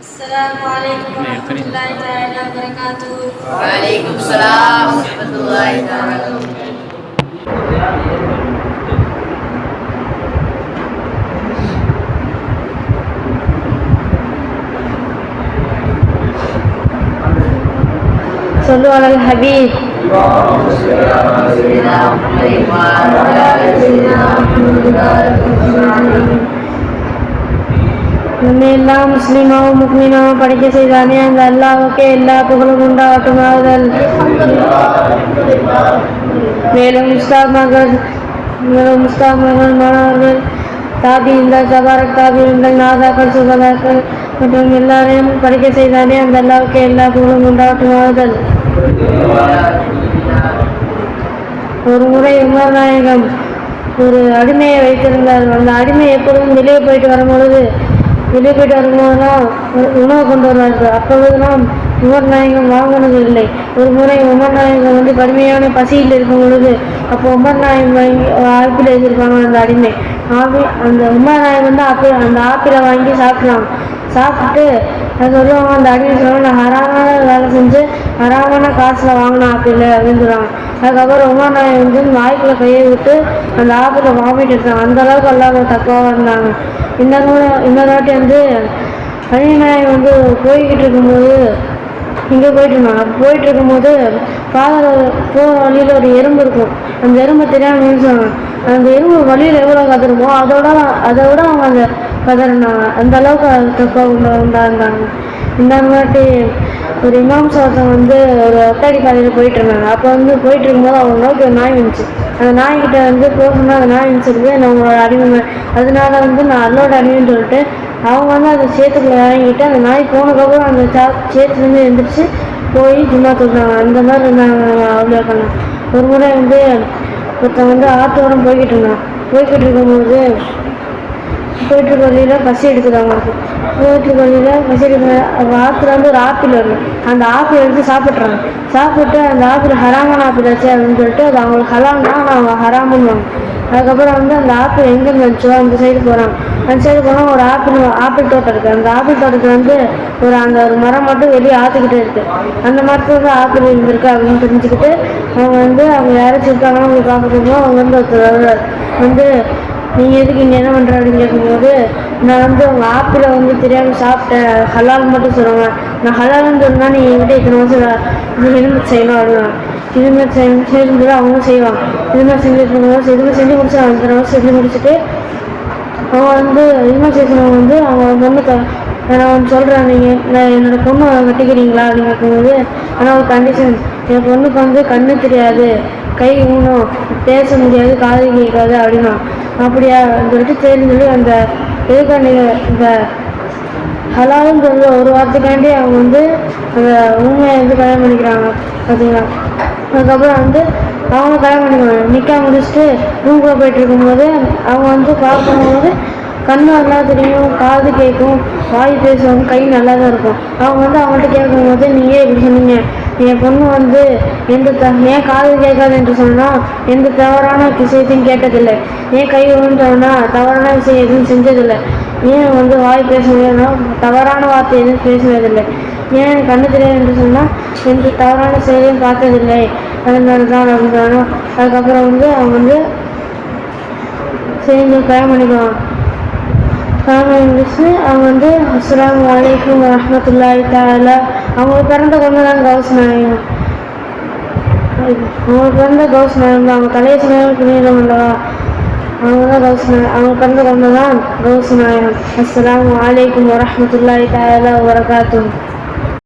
السلام عليكم ورحمة الله تعالى وبركاته وعليكم السلام ورحمة الله تعالى وبركاته صلوا على الحبيب سيدنا محمد وعلى آل سيدنا محمد நம்மை எல்லாம் முஸ்லீமாவும் முக்மீனாவும் படிக்க செய்தானே அந்த அல்லாஹ்வுக்கே எல்லா புகழும் உண்டாகட்டுமாதல் மேலும் முஸ்தாமர்கள் மேலும் முஸ்தாமர்கள் மாணவர்கள் தாபி இந்த ஜபாரக் தாபியங்கள் நாதாக்கள் சுகதாக்கள் மற்றும் எல்லாரையும் படிக்க செய்தானே அந்த அல்லாஹ்வுக்கே எல்லா புகழும் உண்டாகட்டுமாதல் ஒரு முறை உமர் நாயகம் ஒரு அடிமையை வைத்திருந்தார். அந்த அடிமை எப்பொழுதும் வெளியே போயிட்டு வரும்பொழுது வெளியே போயிட்டு வரும்போதெல்லாம் உணவு கொண்டு வருவார்கள். அப்பொழுதெல்லாம் உமர் நாயகம் வாங்கினது இல்லை ஒரு முறை உமர் நாயகம் வந்து கடுமையான பசியில் இருக்கும் பொழுது அப்போ உமர் நாயகம் வாங்கி ஆப்பிள் எழுதியிருப்பாங்க அந்த அடிமை. ஆப்பி அந்த உமர் நாயகம் வந்து ஆப்பிள் அந்த ஆப்பிளை வாங்கி சாப்பிட்றாங்க சாப்பிட்டு நான் சொல்லுவாங்க அந்த அடிக்கடி சொல்லுவாங்க நான் ஹராமான வேலை செஞ்சு ஹராமான காசில் வாங்கின ஆப்பிள் அப்படின்னு சொல்லுவாங்க. அதுக்கப்புறம் உமா நாயகம் வந்து வாய்க்குள்ள கையை விட்டு அந்த ஆப்பிளை வாமிட் எடுத்தாங்க அந்த அளவுக்கு எல்லாம் தக்குவாக இருந்தாங்க. இந்த இந்த வாட்டி வந்து அடிநாயகம் வந்து போய்கிட்டு இருக்கும்போது இங்கே போயிட்டுருந்தாங்க போயிட்டு இருக்கும்போது பாதையில் போகிற வழியில் ஒரு எறும்பு இருக்கும். அந்த எறும்பை தெரியாமல் நினைச்சாங்க அந்த எறும்பு வழியில் எவ்வளோ கதறுமோ அதோட அதை விட அவங்க அந்த கதறினாங்க அந்த அளவுக்கு அது தப்பா உண்டா உண்டாஇருந்தாங்க இந்த மாதிரி ஒரு இமாம் சாத்தம் வந்து ஒரு ஒத்தடி பாதையில் போயிட்டு இருந்தாங்க அப்போ வந்து போயிட்டு இருக்கும்போது அவங்க நோக்கி ஒரு நாய் வந்துச்சு அந்த நாய்கிட்ட வந்து போகணும்னா அந்த நாய் வந்துச்சிருக்கு நான் உங்களோட அடிமை அதனால வந்து நான் அல்லோட அடிமைன்னு சொல்லிட்டு அவங்க வந்து அந்த சேத்துக்குள்ள இறங்கிட்டு அந்த நாய் போனதுக்கப்புறம் அந்த சா சேத்துலேருந்து எழுந்திரிச்சு போய் சும்மா தூக்குறாங்க அந்த மாதிரி இருந்தாங்க அவ்வளோ கண்ணா ஒரு முறை வந்து ஒருத்தன் வந்து ஆத்தோரம் போய்கிட்டு இருந்தான். போய்கிட்டு இருக்கும்போது போயிட்டு இருக்க வழியில் பசி எடுக்குது அவங்களுக்கு. போயிட்டு இருக்க வழியில் பசி எடுக்கிற ஆற்றுல வந்து ஒரு ஆப்பிள் வரும் அந்த ஆப்பிள் எடுத்து சாப்பிட்றாங்க சாப்பிட்டு அந்த ஆப்பிள் ஹராமான ஆப்பிள் ஆச்சு அப்படின்னு சொல்லிட்டு அது அவங்களுக்கு ஹலாம் தான் அவங்க ஹராமுன்னுவாங்க. அதுக்கப்புறம் வந்து அந்த ஆப்பிள் எங்கே வந்துச்சோ அந்த சைடு போகிறாங்க அந்த சைடு போனால் ஒரு ஆப்பிள் ஆப்பிள் தோட்டம் இருக்குது அந்த ஆப்பிள் தோட்டத்தில் வந்து ஒரு அந்த ஒரு மரம் மட்டும் வெளியே ஆற்றுக்கிட்டே இருக்குது அந்த மரத்தில் வந்து ஆப்பிள் இருந்திருக்கு அப்படின்னு தெரிஞ்சுக்கிட்டு அவங்க வந்து அவங்க யாராச்சும் இருக்காங்கன்னா அவங்க பார்க்குறப்போ அவங்க வந்து ஒருத்தர் வருவார் வந்து நீங்கள் எதுக்கு இங்கே என்ன பண்ணுற அப்படின்னு கேட்கும்போது நான் வந்து உங்கள் ஆப்பிளை வந்து தெரியாமல் சாப்பிட்டேன் ஹலால் மட்டும் சொல்லுவாங்க நான் ஹலால்னு சொன்னால் நீ என்கிட்ட இத்தனை வருஷம் இது ஹெல்மெட் செய்யணும் அப்படின்னா இதுமாதிரி செய்யணும் செய்யும்போது அவங்களும் செய்வாங்க. ஹெல்மெட் செஞ்சு இருக்கும்போது ஹெல்மெட் செஞ்சு முடிச்சாங்க இத்தனை வருஷம் செஞ்சு முடிச்சுட்டு அவங்க வந்து ஹெல்மெட் வந்து அவங்க பொண்ணு நான் வந்து சொல்கிறேன் நீங்கள் நான் என்னோடய பொண்ணை கட்டிக்கிறீங்களா அப்படின்னு கேட்கும்போது ஆனால் ஒரு கண்டிஷன் என் பொண்ணுக்கு வந்து கண்ணு தெரியாது கை ஊனும் பேச முடியாது காது கேட்காது அப்படின்னா. அப்படியா? சொல்லிட்டு சரின்னு சொல்லி அந்த எதுக்காண்டி இந்த ஹலாலுன்னு சொல்ற ஒரு வார்த்தைக்காண்டி அவங்க வந்து அந்த உண்மையை வந்து கல்யாணம் பண்ணிக்கிறாங்க பார்த்தீங்களா அதுக்கப்புறம் வந்து அவங்க கல்யாணம் பண்ணிக்குவாங்க நிற்க முடிச்சுட்டு ரூம்குள்ளே போயிட்டு இருக்கும்போது அவங்க வந்து பார்க்கும்போது கண்ணு நல்லா தெரியும் காது கேட்கும் வாய் பேசுவாங்க கை நல்லா தான் இருக்கும். அவங்க வந்து அவங்கள்ட்ட கேட்கும்போது நீயே இப்படி சொன்னீங்க. என் பொண்ணு வந்து எந்த த ஏன் காது கேட்காது என்று சொன்னால் எந்த தவறான விஷயத்தையும் கேட்டதில்லை. ஏன் கை விழுந்தோன்னா தவறான விஷயம் எதுவும் செஞ்சதில்லை. ஏன் வந்து வாய் பேசுவதுனா தவறான வார்த்தை எதுவும் பேசுவதில்லை. ஏன் கண்ணு தெரியாது என்று சொன்னால் எந்த தவறான செயலையும் பார்த்ததில்லை. அதனால தான் அப்படின்னு அதுக்கப்புறம் வந்து அவன் வந்து சேர்ந்து கல்யாணம் பண்ணிக்குவாங்க கல்யாணம் முடிச்சு அவன் வந்து அஸ்லாம் அலைக்கும் வரஹ்மத்துல்லாஹி தாலா அவங்க பிறந்த கொண்டு தான் கவுஸ் நாயம் அவங்க பிறந்த கவுஸ் நாயம் தான் அவங்க தலையை சுமையாக புனிதம் அல்லவா அவங்க தான் கவுஸ் நாயம் அவங்க பிறந்த கொண்டு தான் கவுஸ் நாயம் அஸ்லாம் அலைக்கும் வரமத்துல்லாய் தஆலா வரகாத்தும்